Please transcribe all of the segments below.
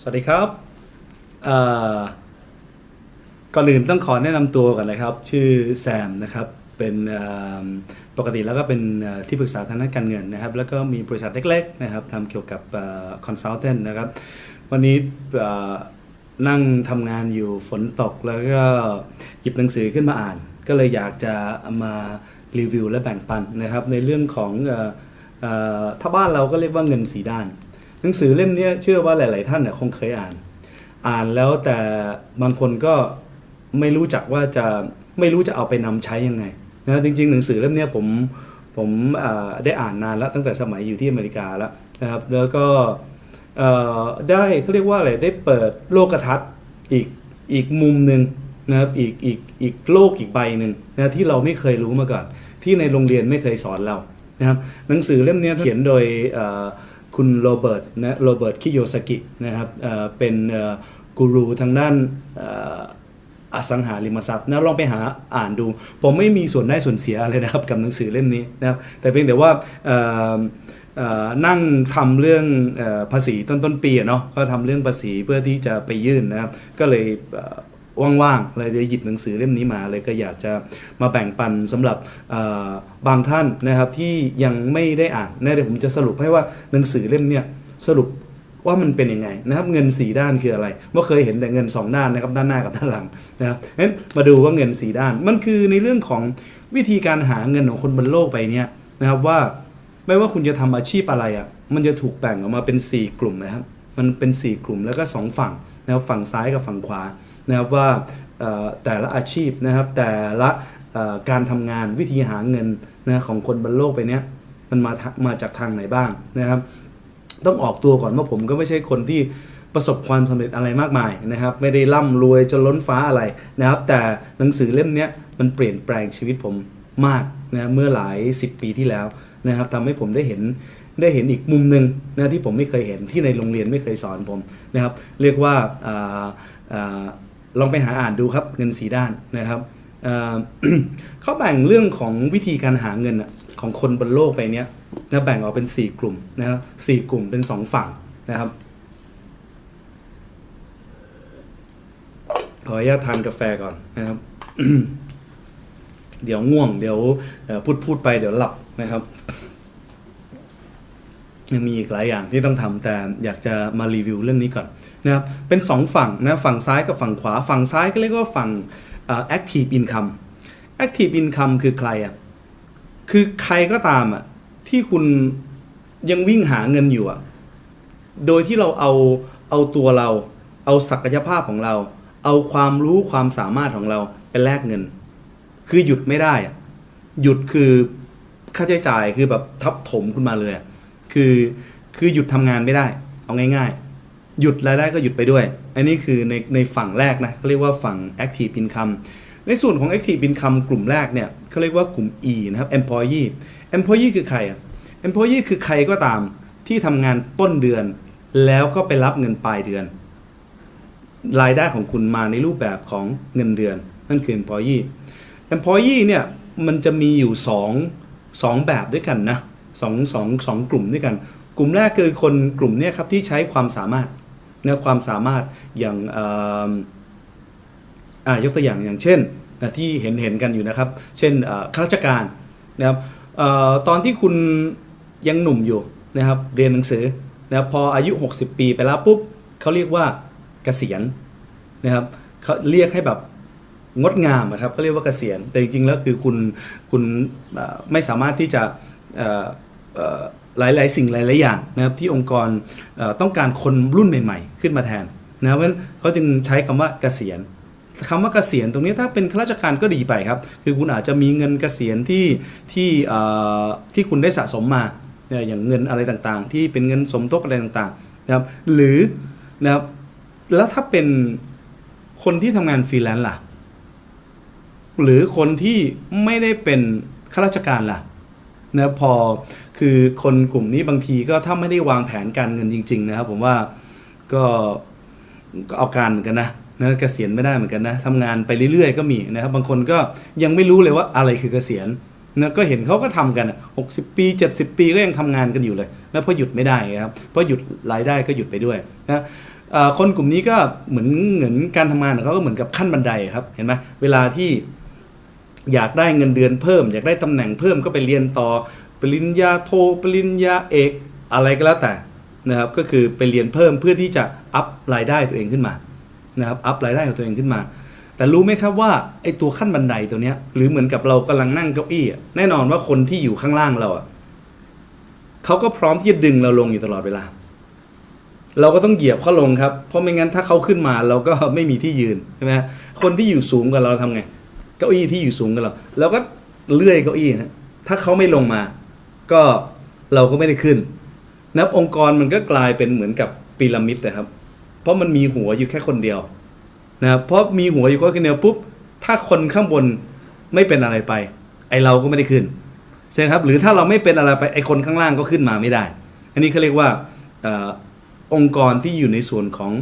สวัสดีครับก่อนอื่นต้องขอแนะนำตัวก่อนนะครับ ชื่อแซมนะครับเป็นปกติแล้วก็เป็นที่ปรึกษาทางด้านการเงินนะครับ แล้วก็มีบริษัทเล็กๆนะครับทำเกี่ยวกับคอนซัลเทนนะครับ วันนี้นั่งทำงานอยู่ฝนตกแล้วก็หยิบหนังสือขึ้นมาอ่าน ก็เลยอยากจะมารีวิวและแบ่งปันนะครับ ในเรื่องของออถ้าบ้านเราก็เรียกว่าเงินสีด้าน นังสือเล่มนี้เชื่อว่าหลาย ๆ ท่านเนี่ยคงเคยอ่าน อ่านแล้วแต่บางคนก็ไม่รู้จักว่าจะไม่รู้จะเอาไปนำใช้ยังไงนะจริง ๆ หนังสือเล่มนี้ผมผมได้อ่านนานแล้วตั้งแต่สมัยอยู่ที่อเมริกาแล้วนะครับแล้วก็ได้เขาเรียกว่าอะไรได้เปิดโลกทัศน์อีกอีกมุมหนึ่งนะครับอีกอีกอีกโลกอีกใบหนึ่งนะที่เราไม่เคยรู้มาก่อน ที่ในโรงเรียนไม่เคยสอนเรานะครับหนังสือเล่มนี้เขียนโดยอ คุณโรเบิร์ตนะโรเบิร์ตคิโยสกินะครับเอ่อเป็นกูรูทางด้านอสังหาริมทรัพย์นะลองไปหาอ่านดู ผมไม่มีส่วนได้ส่วนเสียอะไรนะครับกับหนังสือเล่มนี้นะครับแต่เพียงแต่ว่าอ่อเอ่อนั่งทำเรื่องภาษีต้นต้นปีเนาะก็ทำเรื่องภาษีเพื่อที่จะไปยื่นนะครับก็เลย ว่างๆเลยได้หยิบหนังสือเล่มนี้มาเลยก็อยากจะมาแบ่งปันสำหรับบางท่านนะครับที่ยังไม่ได้อ่านนะเดี๋ยวผมจะสรุปให้ว่าหนังสือเล่มเนี้ยสรุปว่ามันเป็นยังไงนะครับเงินสีด้านคืออะไรเมื่อเคยเห็นแต่เงินสองด้านนะครับด้านหน้ากับด้านหลังนะครับงั้นมาดูว่าเงินสีด้าน มันคือในเรื่องของวิธีการหาเงินของคนบนโลกไปเนี้ยนะครับว่าไม่ว่าคุณจะทำอาชีพอะไรอะมันจะถูกแบ่งออกมาเป็น 4 กลุ่มนะครับมันเป็น 4 กลุ่มแล้วก็ 2 ฝั่งนะครับฝั่งซ้ายกับฝั่งขวา นะครับว่าแต่ละอาชีพนะครับแต่ละการทำงานวิธีหาเงินนะของคนบนโลกไปเนี้ยมันมามาจากทางไหนบ้างนะครับ ต้องออกตัวก่อนว่าผมก็ไม่ใช่คนที่ประสบความสำเร็จอะไรมากมายนะครับ ไม่ได้ร่ำรวยจนล้นฟ้าอะไรนะครับ แต่หนังสือเล่มนี้มันเปลี่ยนแปลงชีวิตผมมากนะเมื่อหลาย 10 ปีที่แล้วนะครับทำให้ผมได้เห็นได้เห็นอีกมุมหนึ่งนะที่ผมไม่เคยเห็นที่ในโรงเรียนไม่เคยสอนผมนะครับ เรียกว่า,าา ลองไปหาอ่านดูครับเงินสีด้านนะครับเขาแบ่งเรื่องของวิธีการหาเงินของคนบนโลกไปเนี้ยนะแบ่งออกเป็น 4 กลุ่มนะครับสี่กลุ่มเป็น 2 ฝั่งนะครับขออนุญาตทานกาแฟก่อนนะครับ เดี๋ยวง่วง เดี๋ยวพูดพูดไปเดี๋ยวหลับนะครับ ยังมีอีกหลายอย่างที่ต้องทำแต่อยากจะมารีวิวเรื่องนี้ก่อนนะครับเป็นสองฝั่งนะฝั่งซ้ายกับฝั่งขวา ฝั่งซ้ายก็เรียกว่าฝั่งเอ่อ active income active income คือใครอะคือใครก็ตามอะที่คุณยังวิ่งหาเงินอยู่อะโดยที่เราเอาเอาตัวเรา เอาศักยภาพของเรา เอาความรู้ความสามารถของเราไปแลกเงิน คือหยุดไม่ได้อะหยุดคือค่าใช้จ่ายคือแบบทับถมขึ้นมาเลยอะ คือคือหยุดทำงานไม่ได้ เอาง่าย ๆ หยุดรายได้ก็หยุดไปด้วย อันนี้คือในในฝั่งแรกนะเขาเรียกว่าฝั่ง active income ในส่วนของ active income กลุ่มแรกเนี่ยเขาเรียกว่ากลุ่ม E นะครับ employee employee คือใครอะ employee คือใครก็ตามที่ทำงานต้นเดือน แล้วก็ไปรับเงินปลายเดือน รายได้ของคุณมาในรูปแบบของเงินเดือน นั่นคือ employee employee เนี่ยมันจะมีอยู่ 2 2 แบบด้วยกันนะ สองสองสองกลุ่มด้วยกัน กลุ่มแรกคือคนกลุ่มเนี้ครับที่ใช้ความสามารถนะความสามารถอย่างอ่ายกตัวอย่างอย่างเช่นนะที่เห็นเห็นกันอยู่นะครับ เช่นข้าราชการนะครับอตอนที่คุณยังหนุ่มอยู่นะครับเรียนหนังสือนะครับพออายุ 60 ปีไปแล้วปุ๊บเขาเรียกว่าเกษียณนะครับเขาเรียกให้แบบงดงามอะครับเขาเรียกว่าเกษียณแต่จริงๆแล้วคือคุณคุณไม่สามารถที่จะ หลาย ๆ สิ่งหลาย ๆ อย่างนะครับที่องค์กรต้องการคนรุ่นใหม่ ๆ ขึ้นมาแทนนะครับเพราะฉะนั้นเขาจึงใช้คำว่าเกษียณคำว่าเกษียณตรงนี้ถ้าเป็นข้าราชการก็ดีไปครับ คือคุณอาจจะมีเงินเกษียณที่ที่ที่คุณได้สะสมมาเนี่ยอย่างเงินอะไรต่างๆ ที่เป็นเงินสมทบอะไรต่างๆนะครับหรือนะครับแล้วถ้าเป็นคนที่ทำงานฟรีแลนซ์ล่ะ หรือคนที่ไม่ได้เป็นข้าราชการล่ะ นะพอคือคนกลุ่มนี้บางทีก็ถ้าไม่ได้วางแผนการเงินจริง ๆ นะครับ ผมว่าก็ก็เอาการเหมือนกันนะนะเกษียณไม่ได้เหมือนกันนะทำงานไปเรื่อยๆ ก็มีนะครับ บางคนก็ยังไม่รู้เลยว่าอะไรคือเกษียณนะก็เห็นเขาก็ทำกันหกสิบปี 70 ปีก็ยังทำงานกันอยู่เลย แล้วพอหยุดไม่ได้ครับเพราะหยุดรายได้ก็หยุดไปด้วยนะคนกลุ่มนี้ก็เหมือนเหมือนการทำงานของเขาก็เหมือนกับขั้นบันไดครับเห็นไหมเวลาที่ อยากได้เงินเดือนเพิ่ม อยากได้ตำแหน่งเพิ่มก็ไปเรียนต่อ ปริญญาโทปริญญาเอกอะไรก็แล้วแต่นะครับก็คือไปเรียนเพิ่มเพื่อที่จะอัพรายได้ตัวเองขึ้นมานะครับอัพรายได้ของตัวเองขึ้นมา แต่รู้ไหมครับว่าไอ้ตัวขั้นบันไดตัวเนี้ยหรือเหมือนกับเรากำลังนั่งเก้าอี้แน่นอนว่าคนที่อยู่ข้างล่างเราอะเขาก็พร้อมที่จะดึงเราลงอยู่ตลอดเวลา เราก็ต้องเหยียบเขาลงครับเพราะไม่งั้นถ้าเขาขึ้นมาเราก็ไม่มีที่ยืนใช่ไหมคนที่อยู่สูงกว่าเราทำไง เก้าอี้ที่อยู่สูงกว่าเราเราก็เลื่อยเก้าอี้นะถ้าเขาไม่ลงมา ก็เราก็ไม่ได้ขึ้นนับองค์กรมันก็กลายเป็นเหมือนกับพีระมิดนะครับ เพราะมันมีหัวอยู่แค่คนเดียวนะครับเพราะมีหัวอยู่แค่คนเดียวปุ๊บถ้าคนข้างบนไม่เป็นอะไรไป ไอเราก็ไม่ได้ขึ้นใช่ไหมครับหรือถ้าเราไม่เป็นอะไรไปไอคนข้างล่างก็ขึ้นมาไม่ได้ อันนี้เขาเรียกว่าอองค์กรที่อยู่ในส่วนของ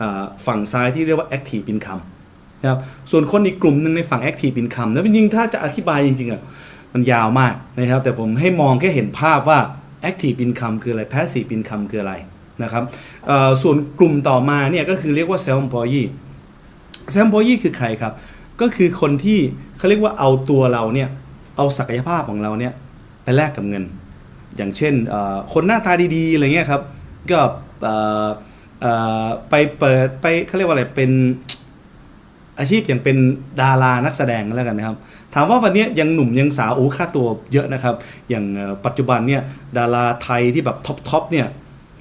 อฝั่งซ้ายที่เรียกว่า active income นะครับส่วนคนอีกกลุ่มหนึ่งในฝั่ง active income แล้วจริงๆถ้าจะอธิบายจริงๆอะมันยาวมากนะครับ แต่ผมให้มองแค่เห็นภาพว่า active income คืออะไร passive income คืออะไรนะครับส่วนกลุ่มต่อมาเนี่ยก็คือเรียกว่า self employee self employee คือใครครับ ก็คือคนที่เขาเรียกว่าเอาตัวเราเนี่ยเอาศักยภาพของเราเนี่ยไปแลกกับเงิน อย่างเช่นคนหน้าตาดีๆอะไรเงี้ยครับก็ไปเปิดไปเขาเรียกว่าอะไรเป็น อาชีพอย่างเป็นดารานักแสดงแล้วกันนะครับ ถามว่าวันนี้ยังหนุ่มยังสาวโอ้ค่าตัวเยอะนะครับ อย่างปัจจุบันเนี่ยดาราไทยที่แบบท็อปทอปเนี่ย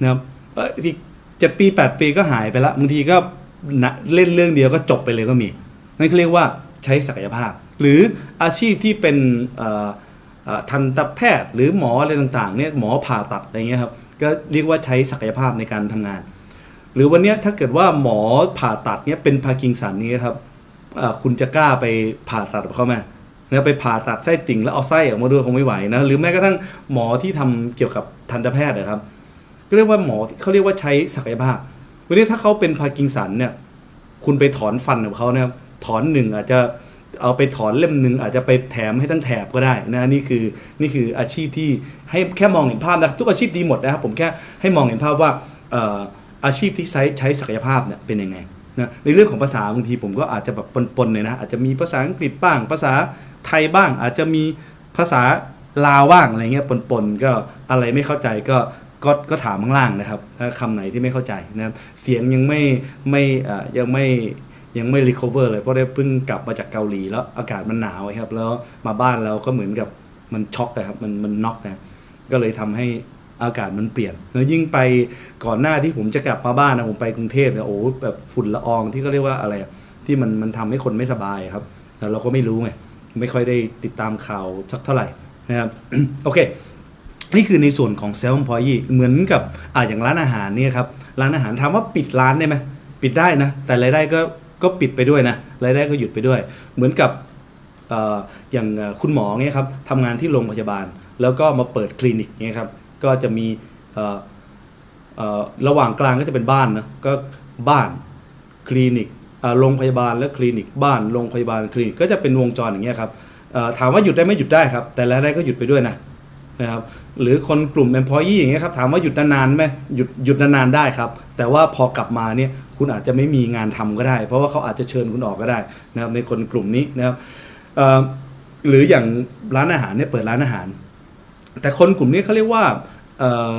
นะครับเออที่จ็ดปีแปดปีก็หายไปละบางทีก็เล่นเรื่องเดียวก็จบไปเลยก็มี นั่นเขาเรียกว่าใช้ศักยภาพ หรืออาชีพที่เป็นทันตแพทย์ หรือหมออะไรต่างๆเนี่ยหมอผ่าตัดอะไรเงี้ยครับก็เรียกว่าใช้ศักยภาพในการทำงาน หรือวันนี้ถ้าเกิดว่าหมอผ่าตัดเนี่ยเป็นพาร์กินสันนี่ครับ คุณจะกล้าไปผ่าตัดเขาไหมเนี่ยไปผ่าตัดไส้ติ่งแล้วเอาไส้ออกมาด้วยคงไม่ไหวนะหรือแม้กระทั่งหมอที่ทำเกี่ยวกับทันตแพทย์นะครับก็เรียกว่าหมอเขาเรียกว่าใช้ศักยภาพวันนี้ถ้าเขาเป็นพาร์กินสันเนี่ยคุณไปถอนฟันของเขาเนี่ยถอนหนึ่งอาจจะเอาไปถอนเล่มหนึ่งอาจจะไปแถมให้ทั้งแถบก็ได้นะนี่คือนี่คืออาชีพที่ให้แค่มองเห็นภาพนะทุกอาชีพดีหมดนะครับผมแค่ให้มองเห็นภาพว่าอาชีพที่ใช้ใช้ศักยภาพเนี่ยเป็นยังไง นะในเรื่องของภาษาบางทีผมก็อาจจะแบบปนๆเลยนะอาจจะมีภาษาอังกฤษบ้าง ภาษาไทยบ้าง อาจจะมีภาษาลาวบ้างอะไรเงี้ยปนๆก็อะไรไม่เข้าใจก็ก็ก็ถามข้างล่างนะครับถ้าคำไหนที่ไม่เข้าใจนะครับเสียงยังไม่ไม่ยังไม่ยังไม่รีคอเวอร์เลยเพราะได้เพิ่งกลับมาจากเกาหลีแล้วอากาศมันหนาวครับแล้วมาบ้านเราก็เหมือนกับมันช็อกนะครับมันมันน็อกนะก็เลยทำให้ อากาศมันเปลี่ยนแล้วยิ่งไปก่อนหน้าที่ผมจะกลับมาบ้านนะผมไปกรุงเทพเนี่ยโอ้โหแบบฝุ่นละอองที่เขาเรียกว่าอะไรที่มันมันทำให้คนไม่สบายครับแต่เราก็ไม่รู้ไงไม่ค่อยได้ติดตามข่าวสักเท่าไหร่นะครับโอเค นี่คือในส่วนของเซลล์พอยเหมือนกับอ่าอย่างร้านอาหารเนี่ยครับร้านอาหารถามว่าปิดร้านได้ไหมปิดได้นะ แต่รายได้ก็ก็ปิดไปด้วยนะรายได้ก็หยุดไปด้วย เหมือนกับอย่างคุณหมอเนี่ยครับทำงานที่โรงพยาบาล แล้วก็มาเปิดคลินิกเนี่ยครับ ก็จะมีระหว่างกลางก็จะเป็นบ้านนะก็บ้านคลินิกโรงพยาบาลและคลินิกบ้านโรงพยาบาลคลินิกก็จะเป็นวงจรอย่างเงี้ยครับถามว่าหยุดได้ไหมหยุดได้ครับ แต่รายได้ก็หยุดไปด้วยนะนะครับหรือคนกลุ่ม employee อย่างเงี้ยครับถามว่าหยุดนานๆไหมหยุดหยุดนานๆได้ครับ แต่ว่าพอกลับมาเนี่ยคุณอาจจะไม่มีงานทำก็ได้ เพราะว่าเขาอาจจะเชิญคุณออกก็ได้นะครับในคนกลุ่มนี้นะครับหรืออย่างร้านอาหารเนี่ยเปิดร้านอาหาร แต่คนกลุ่มนี้เขาเรียกว่า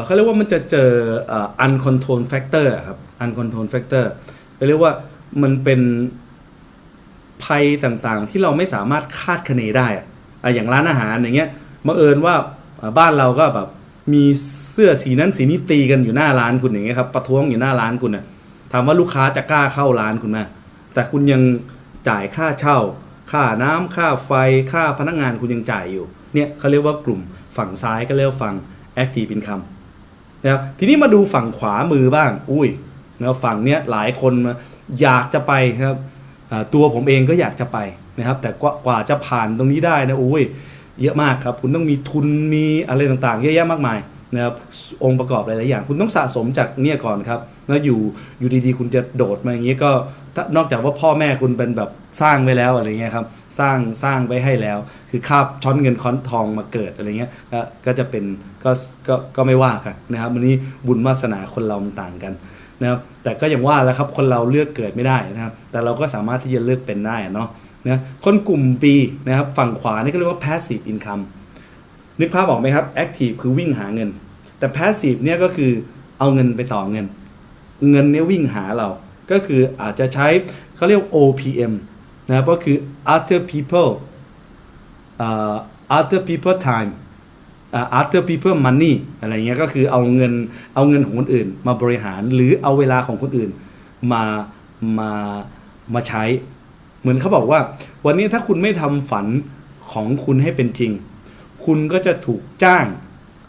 เขาเรียกว่ามันจะเจออ่อ uncontrolled factor ครับ uncontrolled factor เรียกว่ามันเป็นภัยต่างๆ ที่เราไม่สามารถคาดคะเนได้อะอย่างร้านอาหารอย่างเงี้ยบังเอิญว่าอ่าบ้านเราก็แบบมีเสื้อสีนั้นสีนี้ตีกันอยู่หน้าร้านคุณอย่างเงี้ยครับประท้วงอยู่หน้าร้านคุณน่ะถามว่าลูกค้าจะกล้าเข้าร้านคุณไหมแต่คุณยังจ่ายค่าเช่า ค่าน้ำค่าไฟค่าพนักงานคุณยังจ่ายอยู่ เนี่ยเขาเรียกว่ากลุ่ม ฝั่งซ้ายก็เรียกว่าฝั่ง active income นะครับทีนี้มาดูฝั่งขวามือบ้าง อุ้ยนะฝั่งเนี้ยหลายคนมาอยากจะไปครับตัวผมเองก็อยากจะไปนะครับ แต่กว่าจะผ่านตรงนี้ได้นะอุ้ยเยอะมากครับ คุณต้องมีทุนมีอะไรต่างๆ เยอะแยะมากมายนะครับองค์ประกอบหลายๆอย่าง คุณต้องสะสมจากเนี่ยก่อนครับแล้วอยู่อยู่ดีๆ คุณจะโดดมาอย่างนี้ก็ นอกจากว่าพ่อแม่คุณเป็นแบบสร้างไว้แล้วอะไรเงี้ยครับสร้างสร้างไว้ให้แล้ว คือคาบช้อนเงินค้อนทองมาเกิดอะไรเงี้ยก็ก็จะเป็นก็ก็ก็ไม่ว่ากันนะครับวันนี้บุญวาสนาคนเรามันต่างกันนะครับแต่ก็อย่างว่าแล้วครับคนเราเลือกเกิดไม่ได้นะครับ แต่เราก็สามารถที่จะเลือกเป็นได้อะเนาะนะคนกลุ่ม B นะครับฝั่งขวานี่ก็เรียกว่า passive income นึกภาพออกไหมครับ active คือวิ่งหาเงิน แต่ passive เนี่ยก็คือเอาเงินไปต่อเงิน เงินเนี่ยวิ่งหาเรา ก็คืออาจจะใช้เขาเรียก OPM นะครับก็คือ other people อ่า other people time อ่า other people money อะไรเงี้ยก็คือเอาเงินเอาเงินของคนอื่น มาบริหารหรือเอาเวลาของคนอื่นมามามาใช้ เหมือนเขาบอกว่า วันนี้ถ้าคุณไม่ทำฝันของคุณให้เป็นจริง คุณก็จะถูกจ้าง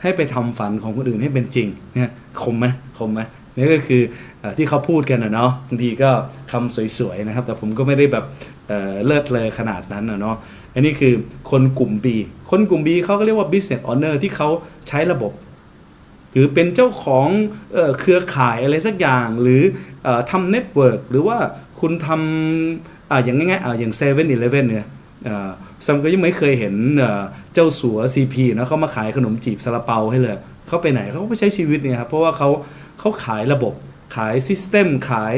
ให้ไปทำฝันของคนอื่นให้เป็นจริงเนี่ยคมไหมคมไหม นี่ก็คืออที่เขาพูดกันนะเนาะบางทีก็คำสวยๆนะครับ แต่ผมก็ไม่ได้แบบเเลิศเลยขนาดนั้นนะเนาะอันนี้คือคนกลุ่ม B คนกลุ่ม B เขาก็เรียกว่า business owner ที่เขาใช้ระบบ หรือเป็นเจ้าของเอเครือข่ายอะไรสักอย่าง หรืออทำเน็ตเวิร์กหรือว่าคุณทำออย่างง่ายๆออย่าง7 e เ e ่ e อเนี่ยเอ่อซัมก็ยังไม่เคยเห็นเอ่อเจ้าสัว CP นะเขามาขายขนมจีบซาลาเปาให้เลยเขาไปไหนเขาก็ไปใช้ชีวิตเนี่ยครับเพราะว่าเขา เขาขายระบบขายซิสเต็มขาย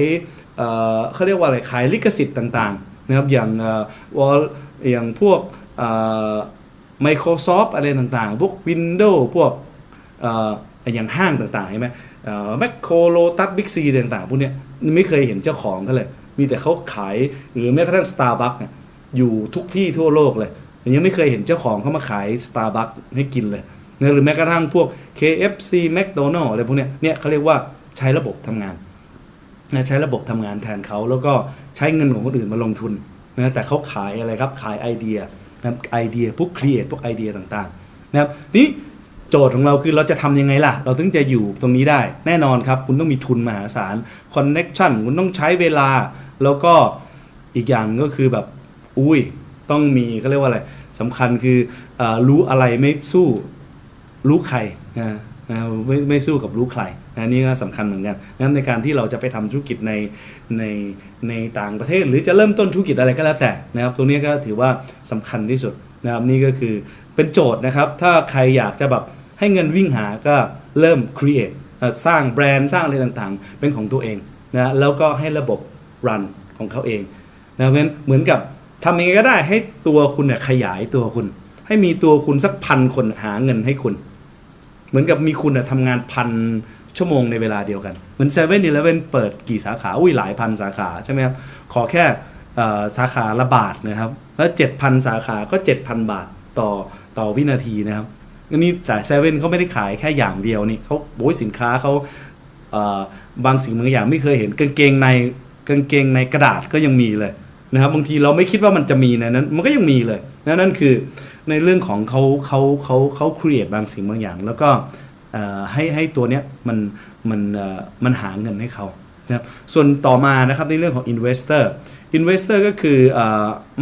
เเขาเรียกว่าอะไรขายลิขสิทธิ์ต่างๆนะครับอย่างวอลอย่างพวก Microsoft อะไรต่างๆ พวก Windows พวกออย่างห้างต่างๆใช่ไหมแมคโครโลตัสบิ๊กซีต่างๆ พวกเนี้ยไม่เคยเห็นเจ้าของเขาเลย มีแต่เขาขายหรือแม้กระทั่ง Starbucks อยู่ทุกที่ทั่วโลกเลยยังไม่เคยเห็นเจ้าของเขามาขาย Starbucks ให้กินเลย นะหรือแม้กระทั่งพวก KFC McDonald อะไรพวกเนี้ยเนี่ยเขาเรียกว่าใช้ระบบทำงานนะใช้ระบบทำงานแทนเขาแล้วก็ใช้เงินของคนอื่นมาลงทุนนะแต่เขาขายอะไรครับขายไอเดียนะไอเดียพวกครีเอทพวกไอเดียต่างๆนะครับนี่โจทย์ของเราคือเราจะทำยังไงล่ะ เราถึงจะอยู่ตรงนี้ได้ แน่นอนครับ คุณต้องมีทุนมหาศาลคอนเน็ชันคุณต้องใช้เวลา แล้วก็อีกอย่างก็คือแบบ อุ้ย ต้องมีเขาเรียกว่าอะไรสำคัญคืออรู้อะไรไม่สู้ รู้ใครนะนะไม่ไม่สู้กับรู้ใครนะนี่ก็สำคัญเหมือนกันนะในการที่เราจะไปทำธุรกิจในในในต่างประเทศ หรือจะเริ่มต้นธุรกิจอะไรก็แล้วแต่นะครับ ตรงนี้ก็ถือว่าสำคัญที่สุดนะครับนี่ก็คือเป็นโจทย์นะครับ ถ้าใครอยากจะแบบให้เงินวิ่งหาก็เริ่ม create สร้างแบรนด์สร้างอะไรต่างๆ เป็นของตัวเองนะแล้วก็ให้ระบบ run ของเขาเองนะเพราะฉะนั้นเหมือนกับทำยังไงก็ได้ให้ตัวคุณเนี่ยขยายตัวคุณ ให้มีตัวคุณสักพันคนหาเงินให้คุณ เหมือนกับมีคุณทำงานพันชั่วโมงในเวลาเดียวกันเหมือน7 e เ e ่ e อเปิดกี่สาขา อุ้ยหลายพันสาขาใช่ไหมครับ ขอแค่สาขาละบาทนะครับ แล้ว 7,000 สาขาก็ 7,000 บาทต่อต่อวินาทีนะครับอันนี้แต่เซเว่นเขาไม่ได้ขายแค่อย่างเดียวนี่เขาโอ้ยสินค้าเขาบางสิ่งบางอย่างไม่เคยเห็นกางเกงในกางเกงในกระดาษก็ยังมีเลย นะครับบางทีเราไม่คิดว่ามันจะมีในนั้น มันก็ยังมีเลยนะนั่นคือในเรื่องของเขาเขาเขาเขาครีเอทบางสิ่งบางอย่าง แล้วก็ให้ให้ตัวเนี้ยมันมันมันหาเงินให้เขานะครับส่วนต่อมานะครับในเรื่องของ investor investor ก็คือ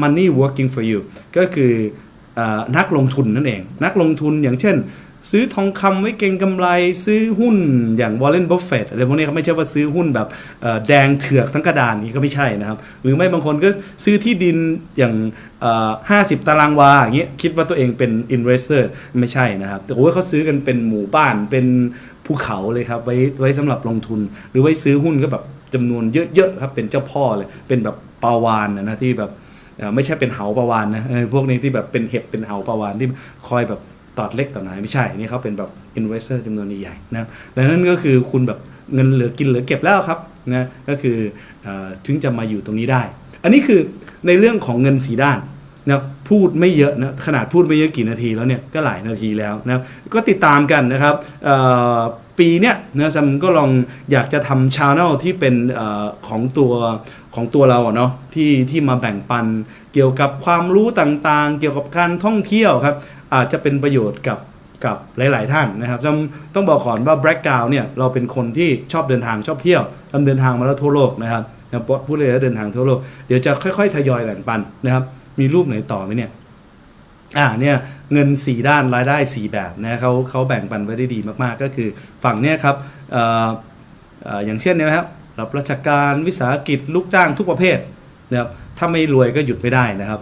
money working for you ก็คืออนักลงทุนนั่นเอง นักลงทุนอย่างเช่น ซื้อทองคำไว้เก็งกำไร ซื้อหุ้นอย่างวอลเลนบัฟเฟตอะไรพวกนี้เขาไม่ใช่ว่าซื้อหุ้นแบบแดงเถือกทั้งกระดานนี้ก็ไม่ใช่นะครับ หรือไม่บางคนก็ซื้อที่ดินอย่างห้าสิบตารางวาอย่างเงี้ยคิดว่าตัวเองเป็นอินเวสเตอร์ไม่ใช่นะครับ แต่โอ้ยเขาซื้อกันเป็นหมู่บ้านเป็นภูเขาเลยครับ ไว้ไว้สำหรับลงทุน หรือไว้ซื้อหุ้นก็แบบจำนวนเยอะๆครับเป็นเจ้าพ่อเลยเป็นแบบปาวานนะที่แบบไม่ใช่เป็นเหาปลาวานนะพวกนี้ที่แบบเป็นเห็บเป็นเหาปลาวานที่คอยแบบ ตอดเล็กตอดน้อยไม่ใช่นี่เขาเป็นแบบ investor จำนวนใหญ่นะดังนั้นก็คือคุณแบบเงินเหลือกินเหลือเก็บแล้วครับนะก็คืออถึงจะมาอยู่ตรงนี้ได้ อันนี้คือในเรื่องของเงินสีด้านนะพูดไม่เยอะนะขนาดพูดไม่เยอะกี่นาทีแล้วเนี่ยก็หลายนาทีแล้วนะก็ติดตามกันนะครับ ปีเนี้ยนะซัมก็ลองอยากจะทำช anel ที่เป็นอของตัวของตัวเราเนาะที่ที่มาแบ่งปันเกี่ยวกับความรู้ต่างๆ เกี่ยวกับการท่องเที่ยวครับ อาจจะเป็นประโยชน์กับกับหลาย ๆ ท่านนะครับต้องต้องบอกก่อนว่า Black g r o u n d เนี่ยเราเป็นคนที่ชอบเดินทางชอบเที่ยวทำเดินทางมาแล้วทั่วโลกนะครับนะพูดเลยว่าเดินทางทั่วโลก เดี๋ยวจะค่อย ๆ ทยอยแบ่งปันนะครับ มีรูปไหนต่อไหมเนี่ย อ่าเนี่ยเงิน 4 ด้านรายได้ 4 แบบนะเขาเขาแบ่งปันไว้ได้ดีมากๆ ก็คือฝั่งเนี่ยครับอออย่างเช่นเนี่ยนะครับรับราชการวิสาหกิจลูกจ้างทุกประเภทนะครับถ้าไม่รวยก็หยุดไม่ได้นะครับ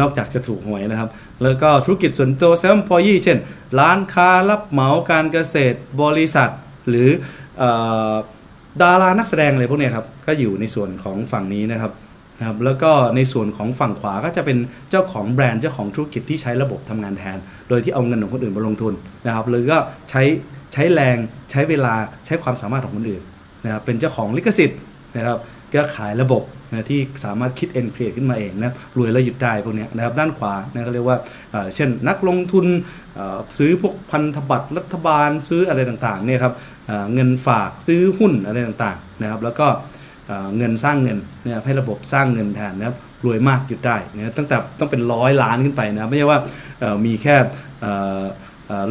นอกจากจะถูกหวยนะครับ แล้วก็ธุรกิจส่วนตัวเซลล์พอยี่เช่น ร้านค้ารับเหมาการเกษตรบริษัท หรือออดารานักแสดงอะไรพวกเนี้ยครับก็อยู่ในส่วนของฝั่งนี้นะครับ นะครับแล้วก็ในส่วนของฝั่งขวาก็จะเป็นเจ้าของแบรนด์เจ้าของธุรกิจที่ใช้ระบบทำงานแทน โดยที่เอาเงินของคนอื่นมาลงทุนนะครับหรือก็ใช้ใช้แรงใช้เวลาใช้ความสามารถของคนอื่นนะครับเป็นเจ้าของลิขสิทธิ์นะครับก็ขายระบบนะที่สามารถคิดเองครีเอทขึ้นมาเองนะรวยแล้วหยุดได้พวกนี้นะครับด้านขวานะก็เรียกว่าเช่นนักลงทุนซื้อพวกพันธบัตรรัฐบาลซื้ออะไรต่างๆเนี่ยครับเงินฝากซื้อหุ้นอะไรต่างๆนะครับแล้วก็ เงินสร้างเงินนะครับให้ระบบสร้างเงินแทนนะครับรวยมากหยุดได้นะตั้งแต่ต้องเป็นร้อยล้านขึ้นไปนะไม่ใช่ว่ามีแค่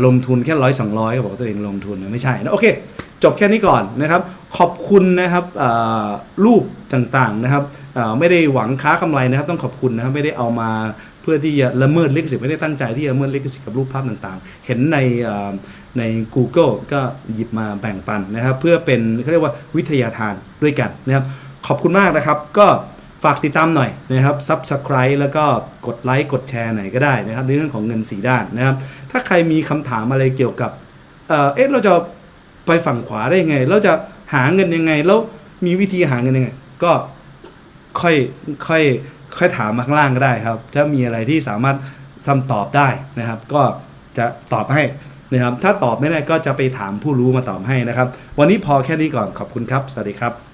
ลงทุนแค่ร้อยสองร้อยก็บอกตัวเองลงทุนนะไม่ใช่นะโอเค จบแค่นี้ก่อนนะครับ ขอบคุณนะครับรูปต่างๆนะครับไม่ได้หวังค้ากำไรนะครับ ต้องขอบคุณนะครับไม่ได้เอามา เพื่อที่จะละเมิดลิขสิทธิ์ไม่ได้ตั้งใจที่จะละเมิดลิขสิทธิ์กับรูปภาพต่างๆ เห็นในใน Google ก็หยิบมาแบ่งปันนะครับ เพื่อเป็นเขาเรียกว่าวิทยาทานด้วยกันนะครับขอบคุณมากนะครับ ก็ฝากติดตามหน่อยนะครับ Subscribe แล้วก็กดไลค์กดแชร์หน่อยก็ได้นะครับ ในเรื่องของเงินสีด้านนะครับ ถ้าใครมีคำถามอะไรเกี่ยวกับเออเอ๊ะเราจะไปฝั่งขวาได้ยังไง เราจะหาเงินยังไง แล้วมีวิธีหาเงินยังไง ก็ค่อยค่อย ค่อยถามมาข้างล่างก็ได้ครับ ถ้ามีอะไรที่สามารถซ้ำตอบได้นะครับ ก็จะตอบให้นะครับ ถ้าตอบไม่ได้ก็จะไปถามผู้รู้มาตอบให้นะครับ วันนี้พอแค่นี้ก่อนขอบคุณครับ สวัสดีครับ